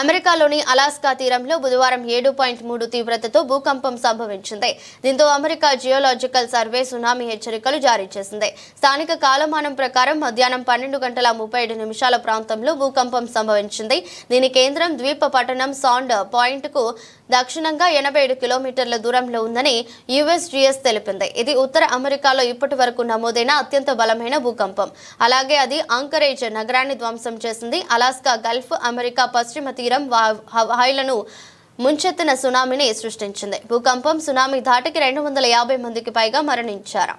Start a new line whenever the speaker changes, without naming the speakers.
అమెరికాలోని అలాస్కా తీరంలో బుధవారం ఏడు పాయింట్ మూడు తీవ్రతతో భూకంపం సంభవించింది. దీంతో అమెరికా జియోలాజికల్ సర్వే సునామీ హెచ్చరికలు జారీ చేసింది. స్థానిక కాలమానం ప్రకారం మధ్యాహ్నం పన్నెండు గంటల ముప్పై ఏడు నిమిషాల ప్రాంతంలో భూకంపం సంభవించింది. దీని కేంద్రం ద్వీప పట్టణం సాండ్ పాయింట్కు దక్షిణంగా ఎనభై ఏడు కిలోమీటర్ల దూరంలో ఉందని యుఎస్జిఎస్ తెలిపింది. ఇది ఉత్తర అమెరికాలో ఇప్పటి వరకు నమోదైన అత్యంత బలమైన భూకంపం. అలాగే అది అంకరేజ్ నగరాన్ని ధ్వంసం చేసింది. అలాస్కా గల్ఫ్ అమెరికా పశ్చిమ తీరం తీరం హవాయిలను ముంచెత్తిన సునామీని సృష్టించింది. భూకంపం సునామీ ధాటికి రెండు వందల యాభై మందికి పైగా మరణించారు.